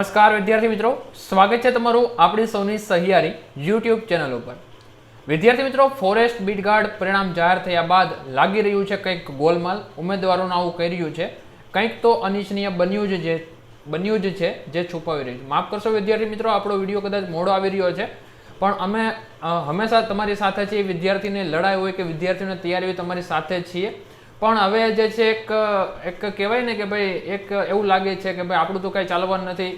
નમસ્કાર વિદ્યાર્થી મિત્રો, સ્વાગત છે તમારું આપણી સૌની સહિયારી યુટ્યુબ ચેનલ ઉપર. વિદ્યાર્થી મિત્રો ફોરેસ્ટ બીટગાર્ડ પરિણામ જાહેર થયા બાદ લાગી રહ્યું છે કંઈક ગોલમાલ. ઉમેદવારોનું આવું કહી રહ્યું છે. કંઈક તો અનિચ્છનીય બન્યું જ જે, બન્યું જ છે, જે છુપાવી રહ્યું છે. માફ કરશો વિદ્યાર્થી મિત્રો, આપણો વીડિયો કદાચ મોડો આવી રહ્યો છે. પણ અમે હંમેશા તમારી સાથે છીએ. વિદ્યાર્થીને લડાઈ હોય કે વિદ્યાર્થીઓની તૈયારી હોય, તમારી સાથે છીએ. પણ હવે જે છે એક એક કહેવાય ને કે ભાઈ એક એવું લાગે છે કે ભાઈ આપણું તો કાંઈ ચાલવાનું નથી.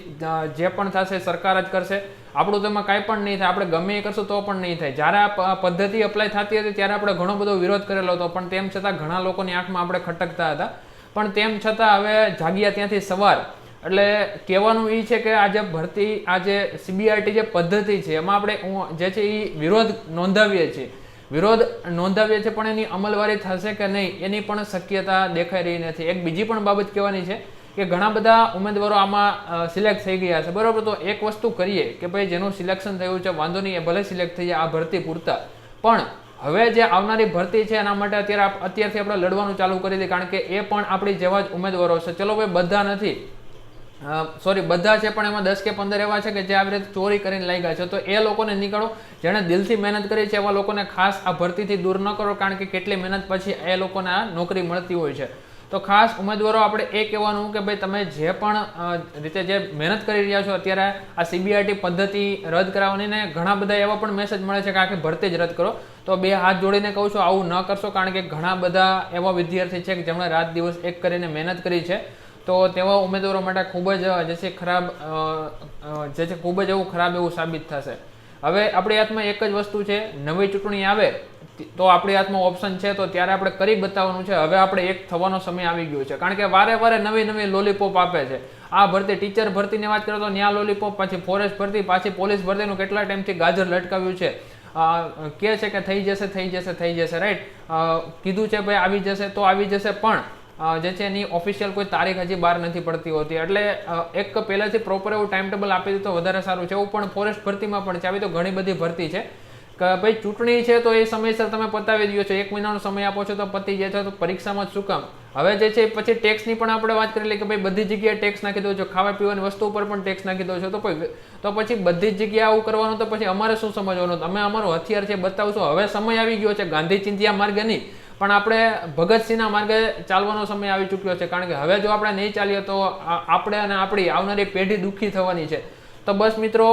જે પણ થશે સરકાર જ કરશે. આપણું તો એમાં કાંઈ પણ નહીં થાય. આપણે ગમે એ કરશું તો પણ નહીં થાય. જ્યારે આ પદ્ધતિ અપ્લાય થતી હતી ત્યારે આપણે ઘણો બધો વિરોધ કરેલો હતો. પણ તેમ છતાં ઘણા લોકોની આંખમાં આપણે ખટકતા હતા. પણ તેમ છતાં હવે જાગ્યા ત્યાંથી સવાર. એટલે કહેવાનું એ છે કે આ જે ભરતી, આ જે સીબીઆરટી જે પદ્ધતિ છે, એમાં આપણે જે છે એ વિરોધ નોંધાવીએ છીએ. વિરોધ નોંધાવીએ છીએ, પણ એની અમલવારી થશે કે નહીં, એની પણ શક્યતા દેખાઈ રહી નથી. એક બીજી પણ બાબત કહેવાની છે કે ઘણા બધા ઉમેદવારો આમાં સિલેક્ટ થઈ ગયા છે. બરાબર, તો એક વસ્તુ કરીએ કે ભાઈ, જેનું સિલેક્શન થયું છે, વાંધો નહીં, એ ભલે સિલેક્ટ થઈ જાય, આ ભરતી પૂરતા. પણ હવે જે આવનારી ભરતી છે, એના માટે અત્યારે અત્યારથી આપણે લડવાનું ચાલુ કરી દઈએ, કારણ કે એ પણ આપણી જેવા જ ઉમેદવારો છે. ચલો ભાઈ, બધા નથી. સોરી બધા છે પણ એમાં દસ કે પંદર એવા છે કે જે આવી રીતે ચોરી કરીને લઈ ગયા છે. તો એ લોકોને નીકળો. જેણે દિલથી મહેનત કરી છે એવા લોકોને ખાસ આ ભરતીથી દૂર ન કરો, કારણ કે કેટલી મહેનત પછી એ લોકોને આ નોકરી મળતી હોય છે. તો ખાસ ઉમેદવારો આપણે એ કહેવાનું કે ભાઈ તમે જે પણ રીતે જે મહેનત કરી રહ્યા છો, અત્યારે આ સીબીઆઈટી પદ્ધતિ રદ કરાવવાની ને ઘણા બધા એવા પણ મેસેજ મળે છે કે આખી ભરતી જ રદ કરો. તો બે હાથ જોડીને કહું છું, આવું ન કરશો, કારણ કે ઘણા બધા એવા વિદ્યાર્થી છે કે જેમણે રાત દિવસ એક કરીને મહેનત કરી છે. તો તેવા ઉમેદવારો માટે ખૂબ જ જે છે, ખરાબ જે છે, ખૂબ જ એવું ખરાબ એવું સાબિત થશે. હવે આપણી હાથમાં એક જ વસ્તુ છે, નવી ચૂંટણી આવે, તો આપણી હાથમાં ઓપ્શન છે, તો ત્યારે આપણે કરી બતાવવાનું છે, હવે આપણે એક થવાનો સમય આવી ગયો છે. કારણ કે વારે વારે નવી નવી લોલીપોપ આપે છે. આ ભરતી ટીચર ભરતીની વાત કરો તો ન્યા લોલીપોપ પછી ફોરેસ્ટ ભરતી, પાછી પોલીસ ભરતીનું કેટલા ટાઈમથી ગાજર લટકાવ્યું છે. કે છે કે થઈ જશે થઈ જશે થઈ જશે રાઈટ કીધું છે, ભાઈ, આવી જશે તો આવી જશે, પણ જે છે એની ઓફિશિયલ કોઈ તારીખ હજી બહાર નથી પડતી હોતી. એટલે એક પહેલાંથી પ્રોપર એવું ટાઈમ ટેબલ આપી દીધું તો વધારે સારું છે. એવું પણ ફોરેસ્ટ ભરતીમાં પણ છે. આવી તો ઘણી બધી ભરતી છે. કે ભાઈ ચૂંટણી છે તો એ સમયસર તમે પતાવી દો છો. એક મહિનાનો સમય આપો છો તો પતી જાય છે તો પરીક્ષામાં શું કામ? હવે જે છે પછી ટેક્સની પણ આપણે વાત કરી લઈએ કે ભાઈ બધી જગ્યાએ ટેક્સ નાખી દો છો. ખાવા પીવાની વસ્તુ ઉપર પણ ટેક્સ નાખી દો છો. તો તો પછી બધી જ જગ્યાએ આવું કરવાનું તો પછી અમારે શું સમજવાનું? અમે અમારું હથિયાર છે બતાવશું. હવે સમય આવી ગયો છે. ગાંધી ચિંતિયા માર્ગે નહીં. પણ આપણે ભગતસિંહના માર્ગે ચાલવાનો સમય આવી ચૂક્યો છે. કારણ કે હવે જો આપણે નહીં ચાલીએ તો આપણે અને આપણી આવનારી પેઢી દુઃખી થવાની છે. તો બસ મિત્રો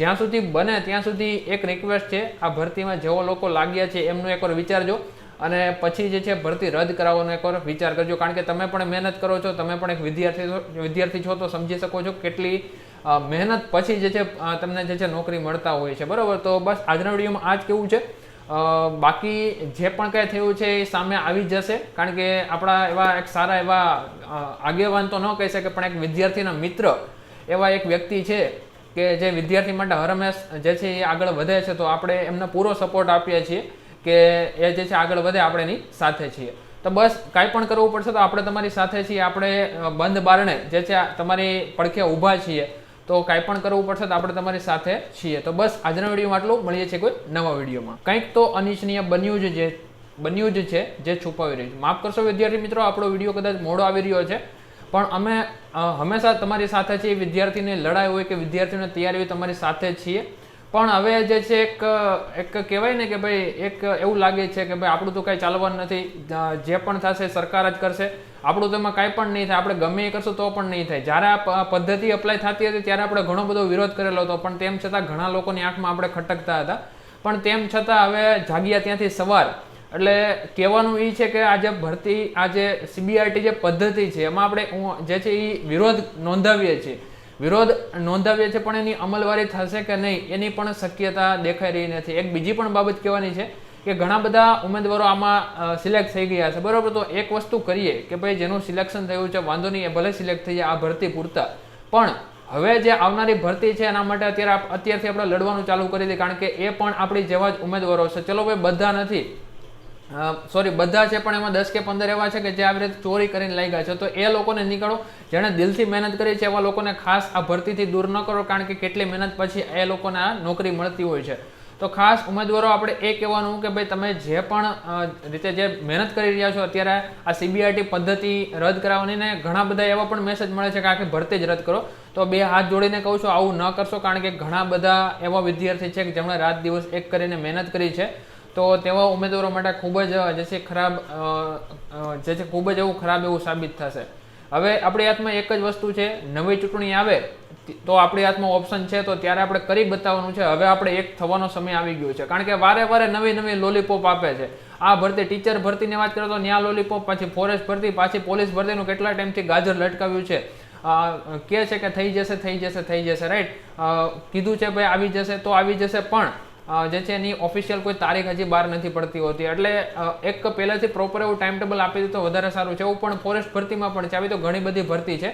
જ્યાં સુધી બને ત્યાં સુધી એક રિક્વેસ્ટ છે. આ ભરતીમાં જેવો લોકો લાગ્યા છે એમનું એકવાર વિચારજો. અને પછી જે છે ભરતી રદ કરાવવાનો એકવાર વિચાર કરજો. કારણ કે તમે પણ મહેનત કરો છો, તમે પણ એક વિદ્યાર્થી વિદ્યાર્થી છો તો સમજી શકો છો કેટલી મહેનત પછી જે છે તમને જે છે નોકરી મળતા હોય છે. બરાબર? તો બસ આજના વિડીયોમાં આ જ કેવું છે. બાકી જે પણ કંઈ થયું છે એ સામે આવી જશે. કારણ કે આપણા એવા એક સારા એવા આગેવાન તો ન કહી શકે, પણ એક વિદ્યાર્થીના મિત્ર એવા એક વ્યક્તિ છે કે જે વિદ્યાર્થી માટે હરમેશ જે છે એ આગળ વધે છે. તો આપણે એમને પૂરો સપોર્ટ આપીએ છીએ કે એ જે છે આગળ વધે આપણે એની સાથે છીએ. તો બસ કાંઈ પણ કરવું પડશે તો આપણે તમારી સાથે છીએ. આપણે બંધ બારણે જે છે તમારી પડખે ઊભા છીએ. તો કાંઈ પણ કરવું પડશે તો આપણે તમારી સાથે છીએ. તો બસ, આજના વિડીયોમાં આટલું. મળીએ છીએ કોઈ નવા વિડીયોમાં. કંઈક તો અનિચ્છનીય બન્યું જ જે બન્યું જ છે, જે છુપાવી રહ્યું છે. માફ કરશો વિદ્યાર્થી મિત્રો, આપણો વીડિયો કદાચ મોડો આવી રહ્યો છે, પણ અમે હંમેશા તમારી સાથે છીએ. વિદ્યાર્થીની લડાઈ હોય કે વિદ્યાર્થીઓની તૈયારી હોય, તમારી સાથે છીએ. પણ હવે જે છે એક એક કહેવાય ને કે ભાઈ, એક એવું લાગે છે કે ભાઈ, આપણું તો કાંઈ ચાલવાનું નથી. જે પણ થશે, સરકાર જ કરશે. આપણું તેમાં કાંઈ પણ નહીં થાય. આપણે ગમે એ કરશું તો પણ નહીં થાય. જ્યારે આ પદ્ધતિ અપ્લાય થતી હતી ત્યારે આપણે ઘણો બધો વિરોધ કરેલો હતો. પણ તેમ છતાં ઘણા લોકોની આંખમાં આપણે ખટકતા હતા. પણ તેમ છતાં હવે જાગ્યા ત્યાંથી સવાર. એટલે કહેવાનું એ છે કે આ જે ભરતી, આ જે સીબીઆરટી જે પદ્ધતિ છે, એમાં આપણે જે છે એ વિરોધ નોંધાવીએ છીએ. વિરોધ નોંધાવીએ છીએ પણ એની અમલવારી થશે કે નહીં, એની પણ શક્યતા દેખાઈ રહી નથી. એક બીજી પણ બાબત કહેવાની છે કે ઘણા બધા ઉમેદવારો આમાં સિલેક્ટ થઈ ગયા છે. બરાબર, તો એક વસ્તુ કરીએ કે ભાઈ, જેનું સિલેક્શન થયું છે, વાંધો નહીં, એ ભલે સિલેક્ટ થઈ જાય, આ ભરતી પૂરતા. પણ હવે જે આવનારી ભરતી છે, એના માટે અત્યારે અત્યારથી આપણે લડવાનું ચાલુ કરી દઈએ, કારણ કે એ પણ આપણી જેવા જ ઉમેદવારો છે. ચલો ભાઈ, બધા નથી. સોરી બધા છે, પણ એમાં દસ કે પંદર એવા છે કે જે આવી રીતે ચોરી કરીને લઈ ગયા છે. તો એ લોકોને નીકળો. જેણે દિલથી મહેનત કરી છે, એવા લોકોને ખાસ આ ભરતીથી દૂર ન કરો, કારણ કે કેટલી મહેનત પછી એ લોકોને આ નોકરી મળતી હોય છે. તો ખાસ ઉમેદવારો આપણે એ કહેવાનું કે ભાઈ તમે જે પણ રીતે જે મહેનત કરી રહ્યા છો, અત્યારે આ સીબીઆઈટી પદ્ધતિ રદ કરાવવાની ને ઘણા બધા એવા પણ મેસેજ મળે છે કે આખી ભરતી જ રદ કરો. તો બે હાથ જોડીને કહું છું, આવું ન કરશો કારણ કે ઘણા બધા એવા વિદ્યાર્થી છે કે જેમણે રાત દિવસ એક કરીને મહેનત કરી છે. તો તેવા ઉમેદવારો માટે ખૂબ જ જે છે ખરાબ જે છે ખૂબ જ એવું ખરાબ એવું સાબિત થશે. હવે આપણી હાથમાં એક જ વસ્તુ છે, નવી ચૂંટણી આવે. તો આપણી હાથમાં ઓપ્શન છે, તો ત્યારે આપણે કરી બતાવવાનું છે. હવે આપણે એક થવાનો સમય આવી ગયો છે. કારણ કે વારે વારે નવી નવી લોલીપોપ આપે છે. આ ભરતી ટીચર ભરતીની વાત કરો તો ન્યા લોલીપોપ પછી ફોરેસ્ટ ભરતી, પાછી પોલીસ ભરતીનું કેટલા ટાઈમથી ગાજર લટકાવ્યું છે. કે છે કે થઈ જશે થઈ જશે થઈ જશે રાઈટ કીધું છે ભાઈ આવી જશે તો આવી જશે, પણ જે છે એની ઓફિશિયલ કોઈ તારીખ હજી બહાર નથી પડતી હોતી. એટલે એક પહેલાંથી પ્રોપર એવું ટાઈમ ટેબલ આપી દીધું તો વધારે સારું છે. એવું પણ ફોરેસ્ટ ભરતીમાં પણ છે. આવી તો ઘણી બધી ભરતી છે.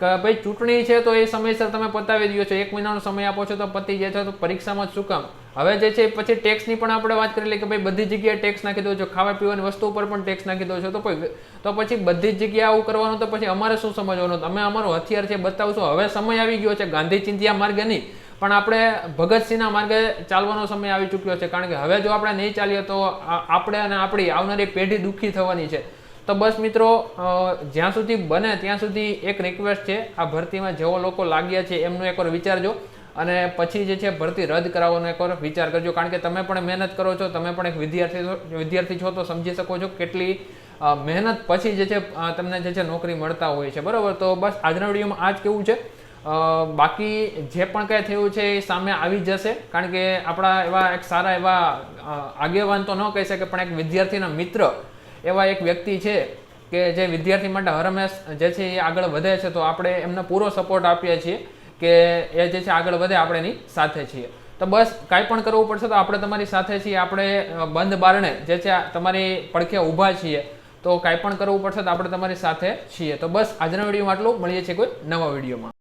કે, ભાઈ, ચૂંટણી છે તો એ સમયસર તમે પતાવી દો છો. એક મહિનાનો સમય આપો છો તો પતી જાય છે. તો પરીક્ષામાં જ શું કામ? હવે જે છે પછી ટેક્સની પણ આપણે વાત કરી લઈએ કે ભાઈ, બધી જગ્યાએ ટેક્સ નાખી દો છો. ખાવા પીવાની વસ્તુ ઉપર પણ ટેક્સ નાખી દો છો. તો તો પછી બધી જ જગ્યાએ આવું કરવાનું તો પછી અમારે શું સમજવાનું? અમે અમારું હથિયાર છે બતાવશું. હવે સમય આવી ગયો છે. ગાંધી ચિંતિયા માર્ગે નહીં. પણ આપણે ભગતસિંહના માર્ગે ચાલવાનો સમય આવી ચૂક્યો છે. કારણ કે હવે જો આપણે નહીં ચાલીએ તો આપણે અને આપણી આવનારી પેઢી દુઃખી થવાની છે. તો બસ મિત્રો જ્યાં સુધી બને ત્યાં સુધી એક રિક્વેસ્ટ છે, આ ભરતીમાં જેવો લોકો લાગ્યા છે એમનું એકવાર વિચારજો. અને પછી જે છે ભરતી રદ કરાવવાનો એકવાર વિચાર કરજો. કારણ કે તમે પણ મહેનત કરો છો, તમે પણ એક વિદ્યાર્થી વિદ્યાર્થી છો તો સમજી શકો છો કેટલી મહેનત પછી જે છે તમને જે છે નોકરી મળતા હોય છે. બરાબર? તો બસ આજના વિડીયોમાં આ જ કેવું છે? બાકી જે પણ કંઈ થયું છે એ સામે આવી જશે. કારણ કે આપણા એવા એક સારા એવા આગેવાન તો ન કહી શકે, પણ એક વિદ્યાર્થીના મિત્ર એવા એક વ્યક્તિ છે કે જે વિદ્યાર્થી માટે હરમેશ જે છે એ આગળ વધે છે, તો આપણે એમને પૂરો સપોર્ટ આપીએ છીએ કે એ જે છે આગળ વધે આપણે એની સાથે છીએ. તો બસ કાંઈ પણ કરવું પડશે તો આપણે તમારી સાથે છીએ, આપણે બંધ બારણે જે છે તમારી પડખે ઊભા છીએ, તો કાંઈ પણ કરવું પડશે તો આપણે તમારી સાથે છીએ. તો બસ આજના વિડીયોમાં આટલું. મળીએ છીએ કોઈ નવા વિડીયોમાં.